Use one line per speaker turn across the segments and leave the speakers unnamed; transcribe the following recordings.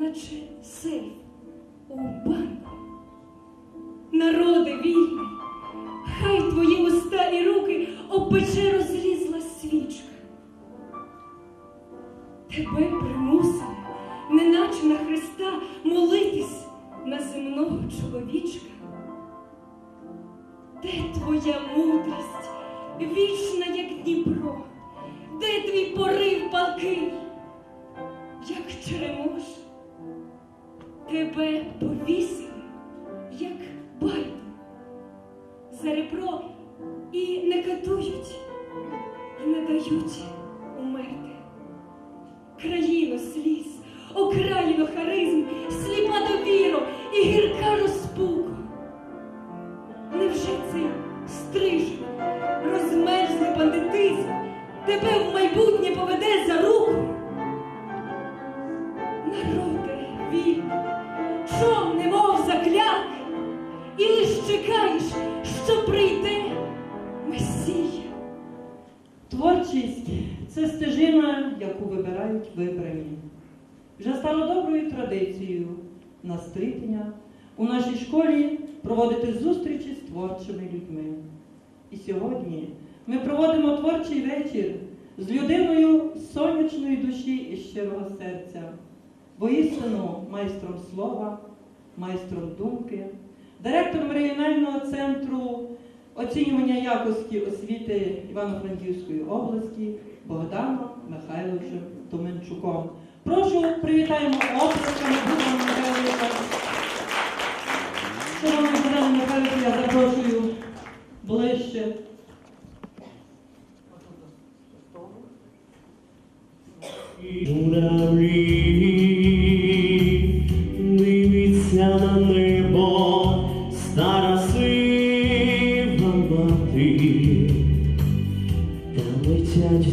наче сейф у банку. Народи вільний, хай твої уста і руки опече розлізла свічка. Тебе примусили, неначе на Христа, молитись на земного чоловічка. Де твоя мудрість, вічна, як Дніпро? Де твій порив палкий, Тебе повісили,
Творчість це стежина, яку вибирають вибрані. Вже стало доброю традицією на стрітня у нашій школі проводити зустрічі з творчими людьми. І сьогодні ми проводимо творчий вечір з людиною сонячної душі і щирого серця, воістину майстром слова, майстром думки, директором регіонального центру оцінювання якості освіти Івано-Франківської області Богданом Михайловичем Томенчуком. Прошу, привітаємо оплесками Богдана Михайловича. Шановний Богдан Михайлович, я запрошую ближче.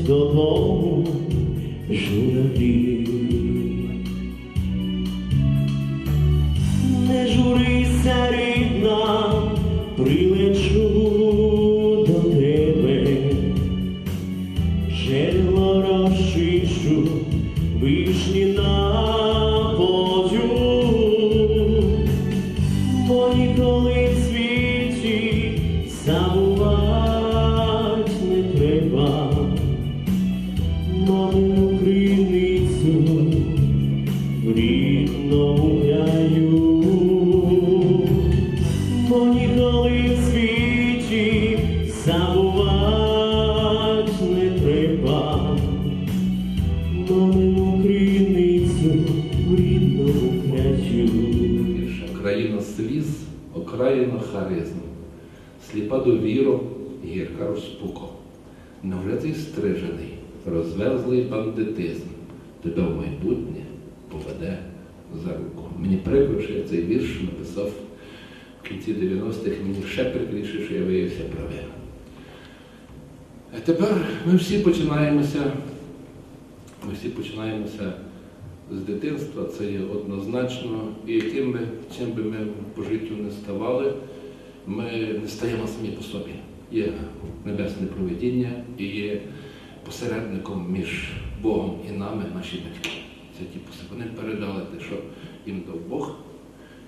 the Lord. Гірка розпуко. Невже ти стрижений, розвезлий бандитизм, тебе в майбутнє поведе за руку. Мені прикро, що я цей вірш написав в кінці 90-х, мені ще прикріше, що я виявився правим. А тепер ми всі починаємося, ми всі починаємося з дитинства, це є однозначно, і яким би, чим би ми по життю не ставали, ми не стаємо самі по собі. Є небесне провидіння і є посередником між Богом і нами наші батьки. Це ті Вони передали те, що їм дав Бог,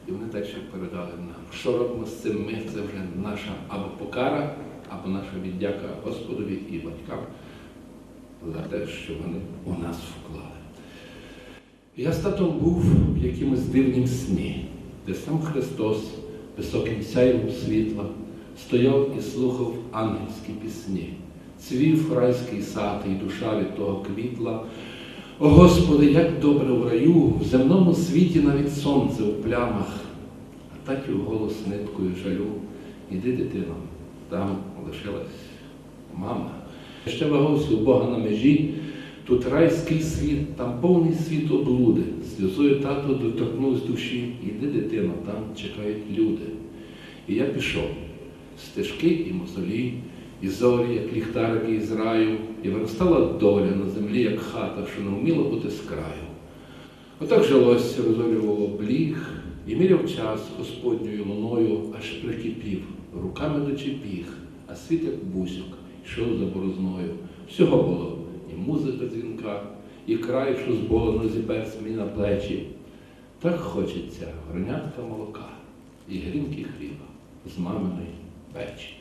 і вони ще передали нам. Що робимо з цим ми? Це вже наша або покара, або наша віддяка Господові і батькам за те, що вони у нас вклали. Я з татом був в якимось дивнім сні, де сам Христос, високим сяйвом світла, стояв і слухав ангельські пісні. Цвів райський сад, і душа від того квітла. О Господи, як добре в раю, в земному світі навіть сонце в плямах, а татів голос ниткою жалю. Іди, дитино, там лишилась мама. Ще вагався у Бога на межі, тут райський світ, там повний світ облуди. Сльозою тато доторкнувся душі, іди, дитино, там чекають люди. І я пішов. Стежки і мозолі, і зорі, як ліхтарики із раю, і виростала доля на землі, як хата, що не вміла бути з краю. Отак жилось, розорювало бліг, і міряв час Господньою луною, аж прикипів, руками дочепіг, а світ, як бусюк, йшов за борозною. Всього було і музика дзвінка, і край, що зболено зібець мені на плечі. Так хочеться гронятка молока і грінки хліба з маминої печі.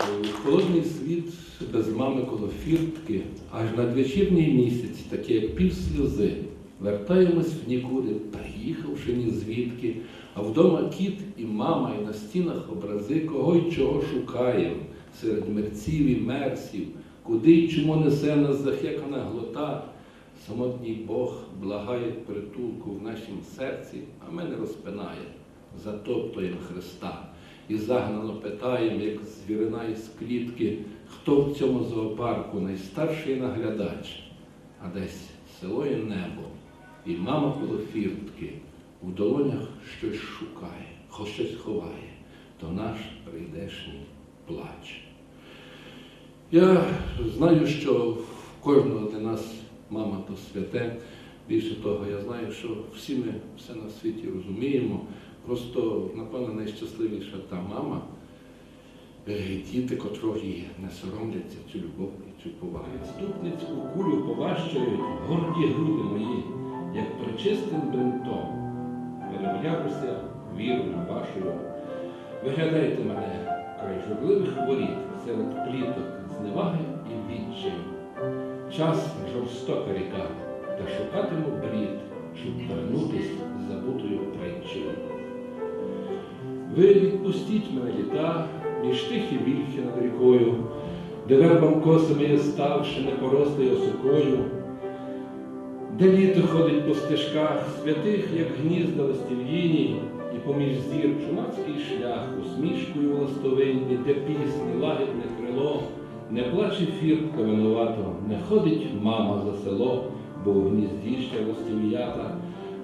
Е, Холодний світ без мами коло фіртки, аж надвечірній місяць, таке як пів сльози, вертаємось в нікуди, приїхавши ні звідки, а вдома кіт і мама, і на стінах образи, кого й чого шукаєм, серед мерців і мерсів, куди й чому несе нас захекана глота. Самотній Бог благає притулку в нашім серці, а ми не розпинає, затоптуєм Христа. І загнано питаєм, як звірина із клітки, хто в цьому зоопарку найстарший наглядач, а десь село і небо, і мама коло фіртки в долонях щось шукає, хоч щось ховає, то наш прийдешній плач. Я знаю, що в кожного для нас мама то святе. Більше того, я знаю, що всі ми все на світі розуміємо. Просто, напевно, найщасливіша та мама, е, діти, котрої не соромляться цю любов і цю повагу. Відступницьку кулю поважчають горді груди мої, як причистим бинтом. Перев'яжуся вірою вашою. Виглядайте мене край журливих воріт серед пліток, зневаги і відчаю. Час жорстока ріка, та шукатиму брід, щоб вернутись з забутою притчею. Ви відпустіть мене літа, між тихі вільхи над рікою, де вербам косами я ставши не порослий осокою, де літо ходить по стежках святих, як гнізда листів'їні, і поміж зір чумацький шлях, усмішкою властовинні, де пісні, лагідне крило, не плаче фіртка винувато, не ходить мама за село, бо в гнізді ще ластів'ята,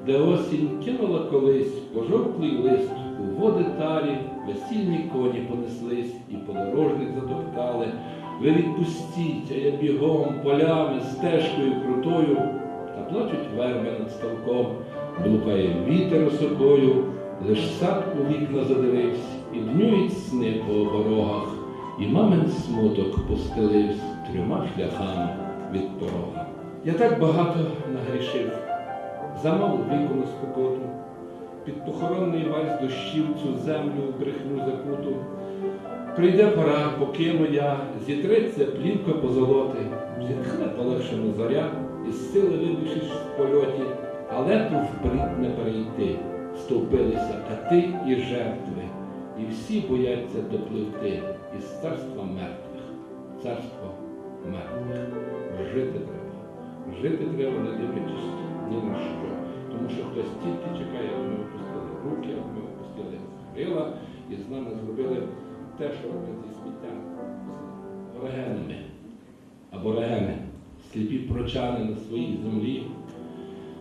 де осінь кинула колись пожовклий лист у води талі, весільні коні понеслись і подорожник затоптали. Ви відпустіть, а я бігом, полями, стежкою крутою, та плачуть верби над ставком, блукає вітер осокою, лиш сад у вікна задивився, і днюють сни по оборогах, і мамин смуток постелився трьома шляхами від порога. Я так багато нагрішив, замало віку на спокоту, під похоронний вальс дощів цю землю брехню закуту. Прийде пора, покину я, зітреться плівка позолоти, зітхне полегшена зоря, із сили вибившись в польоті, але ту вбрід не перейти. Стовпилися кати і жертви, і всі бояться допливти із царства мертвих, царство мертвих. Жити треба. Жити треба, не дивлячись ні на що. Тому що хтось тільки чекає, аби ми опустили руки, аби ми опустили крила і з нами зробили те, що роблять зі сміттям регенами. Або регени, сліпі прочани на своїй землі.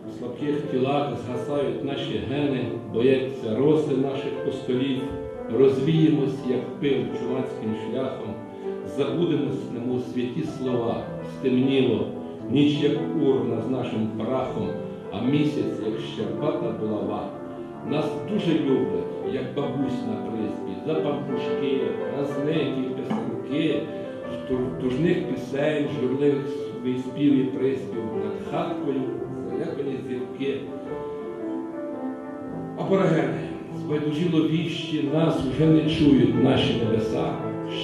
У слабких тілах згасають наші гени, бояться роси наших постолів, розвіємось, як пил чумацьким шляхом, забудемось, немов святі слова, стемніло, ніч як урна з нашим прахом, а місяць, як щербата булава. Нас дуже люблять, як бабусь на приспі, за пампушки, разники, писанки, тужних пісень, журливих спів і приспів над хаткою, залякані зірки. Аборигени, збайдужіло віщі, нас вже не чують наші небеса,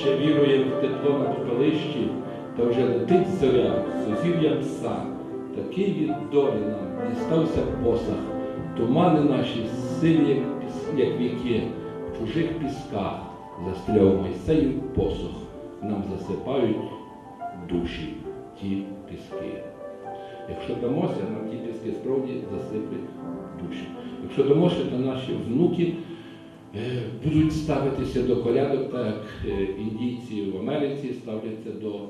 ще вірує в тепло на попелищі, та вже летить зоря, сузір'я пса. Такий від долі нам дістався посах, тумани наші сині, як, як віки, в чужих пісках застряв Мойсеїв посох, нам засипають душі ті піски. Якщо дамося, нам ті піски справді засиплять душі. Якщо дамося, то наші внуки е, будуть ставитися до колядок, так як е, індійці в Америці ставляться до е,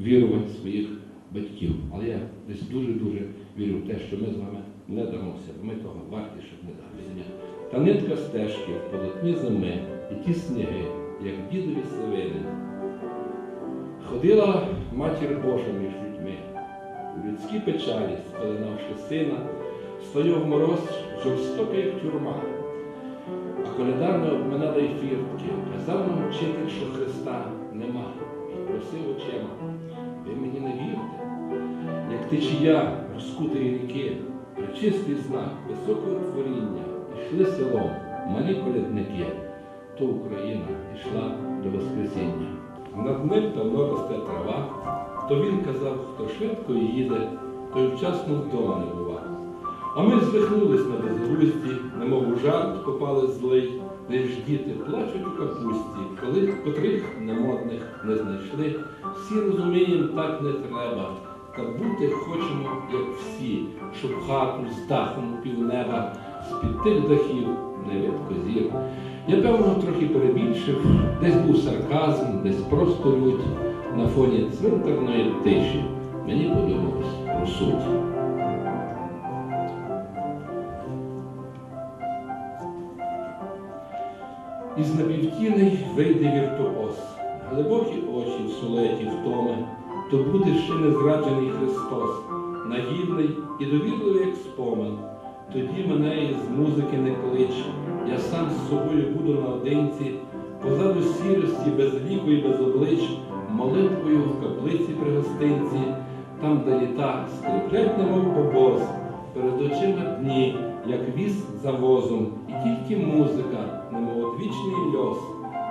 вірувань своїх батьків. Але я десь дуже-дуже вірю в те, що ми з вами не дамося, бо ми того варті, щоб не дамося. Та нитка стежки в полотні зими і ті сніги, як дідові сивини. Ходила матір Божа між людьми, у людській печалі, спеленавши сина, стояв мороз жорстокий, як тюрма. А колядарно обминала й фіртки, казав нам вчитель, що Христа нема, і просив очима. ви мені не вірте. Як течія розкутої ріки, причистий знак високого творіння, йшли селом, малі колядники, то Україна йшла до Воскресіння. Над ним давно росте трава, то він казав, хто швидко їде, той вчасно вдома не бува. А ми звихнулись на безглузді, немов у жарт попали злий, де ж діти плачуть у капусті, коли котрих немодних не знайшли. Всі розуміємо, так не треба. Та бути хочемо, як всі, щоб хату з дахом півнеба, з-під тих дахів не видко зір. Я певно трохи перебільшив, десь був сарказм, десь просто лють. На фоні цвинтарної тиші мені подумалось про суть. Із напівтіней вийде віртуоз, глибокі очі в солеті втоми, то буде ще не зраджений Христос, наївний і довірливий, як спомин. Тоді мене із музики не клич, я сам з собою буду наодинці, позаду сірості, без ліку і без облич, молитвою в каплиці при гостинці, там, де літа скриплять, немов бобоз, перед очима дні, як віз за возом, і тільки музика, одвічний льос,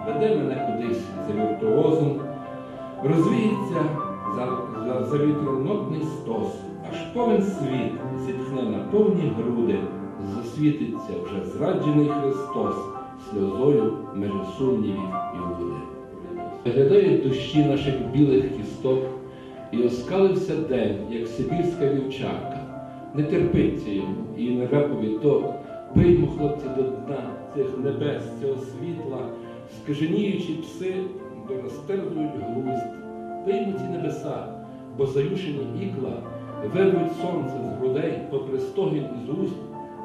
веде мене кудись за віртуозом, розвіється за, за, за вітронотний стос, аж повен світ зітхне на повні груди, засвітиться вже зраджений Христос, сльозою межі сумнівів і люди. Виглядають дощі наших білих кісток, і оскалився день, як сибірська вівчарка. Не терпиться йому і не реповий ток. Пиймо, хлопці, до дна цих небес, цього світла, скаженіючі пси, бо розтерзують глузд. Пиймо ці небеса, бо заюшені ікла вирвуть сонце з грудей попри стогін із уст.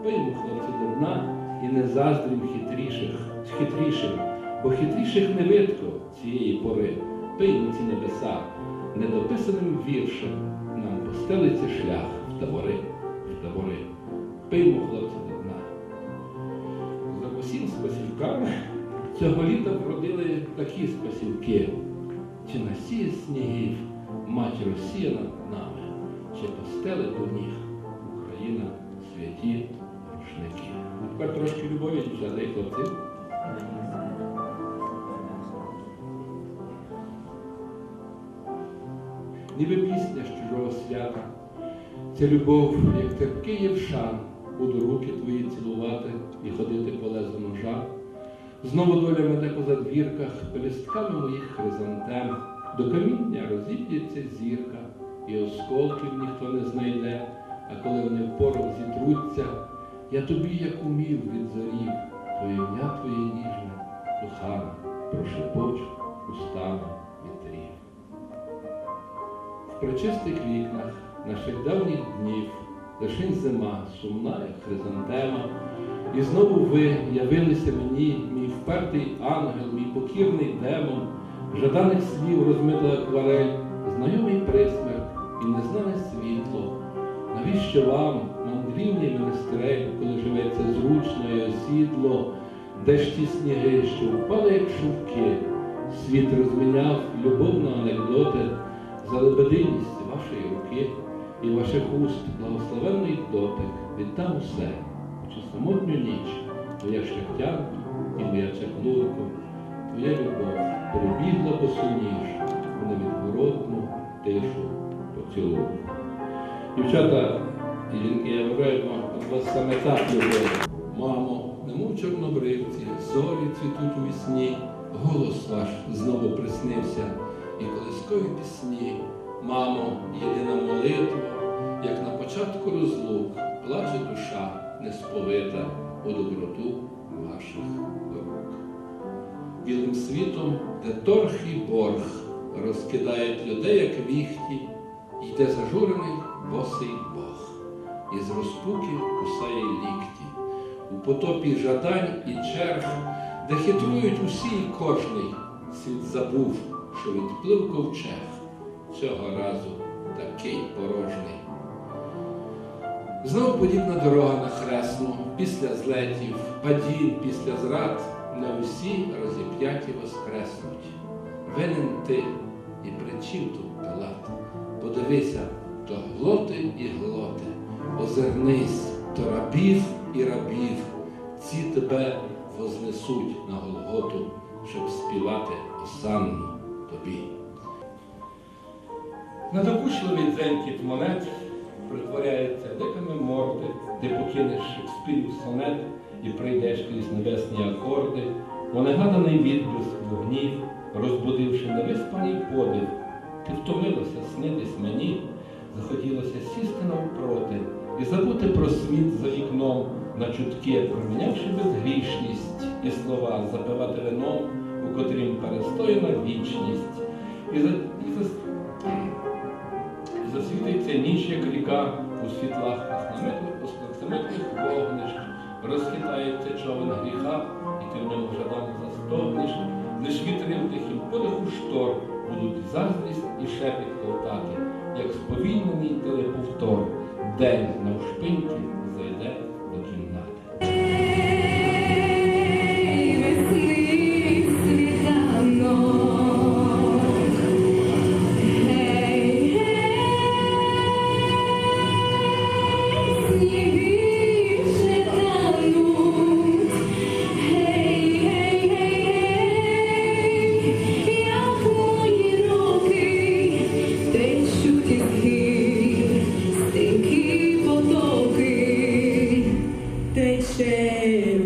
Пиймо, хлопці, до дна і не заздрім хитріших, хитрішим, бо хитріших не видко цієї пори. Пиймо ці небеса, недописаним віршем нам постелиться шлях в табори, в табори. Пиймо, хлопці, усім спасівками цього літа вродили такі спасівки. Чи насіє снігів мать Росія над нами, чи постели до ніг Україна святі рушники. Тепер трошки любові, дівчата і хлопці. Ніби пісня з чужого свята. Ця любов, як терпкий євшан, буду руки твої цілувати і ходити по лезу ножа. Знову доля мене по задвірках, пелюстками моїх хризантем, до каміння розіб'ється зірка, і осколків ніхто не знайде, а коли вони в порох зітруться, я тобі, як умів, відзорів, твоє ім'я твоє ніжне, кохана, прошепочу устами вітрів. В причистих вікнах наших давніх днів лишень зима, сумна, як хризантема, і знову ви явилися мені, мій впертий ангел, мій покірний демон, жаданих слів розмита акварель, знайомий присмерк і незнане світло. Навіщо вам, мандрівний менестрель, коли живеться зручно і осідло, де ж ті сніги, що впали, як шовки, світ розміняв любов на анекдоти, за лебединість вашої руки і ваших уст благословенний дотик віддам усе, чи самотню ніч, твоя шляхтянка і моя чаклунко, твоя любов перебігла босоніж у невідворотну тишу поцілунку. Дівчата і жінки, я вам від вас саме так любов. Мамо, немов чорнобривці, зорі цвітуть у вісні, голос ваш знову приснився, і колискові пісні. Мамо, єдина молитва, як на початку розлук, плаче душа несповита у доброту ваших рук. Білим світом, де торг і борг розкидають людей, як віхті, йде зажурений босий Бог, і з розпуки кусає лікті, у потопі жадань і черг, де хитрують усі і кожний, світ забув, що відплив ковчег, цього разу такий порожний. Знову подібна дорога на хресну, після злетів, падінь, після зрад, не усі розіп'яті воскреснуть. Винен ти,
і причив тут Пилат. Подивися, то глоти і глоти, озирнись, то рабів і рабів, ці тебе вознесуть на Голготу, щоб співати осанну тобі.
Надокучливий дзенькіт монет притворяється дикими морди, де покинеш Шекспірів сонет і прийдеш крізь небесні акорди, бо негаданий відблиск вогнів, розбудивши невиспаний подив, ти втомилося снитись мені, захотілося сісти навпроти і забути про світ за вікном на чутки, промінявши безгрішність і слова, запивати вином, у котрім перестояна вічність. І за, і за Засвітиться ніч, як ріка у світлах ахнаметних вогнищ, розхитається човен гріха, і ти в ньому жадано застогнеш, лиш вітрив тихим подиху штор будуть заздрість і шепіт колтати, як сповільнений телеповтор, день навшпиньки
este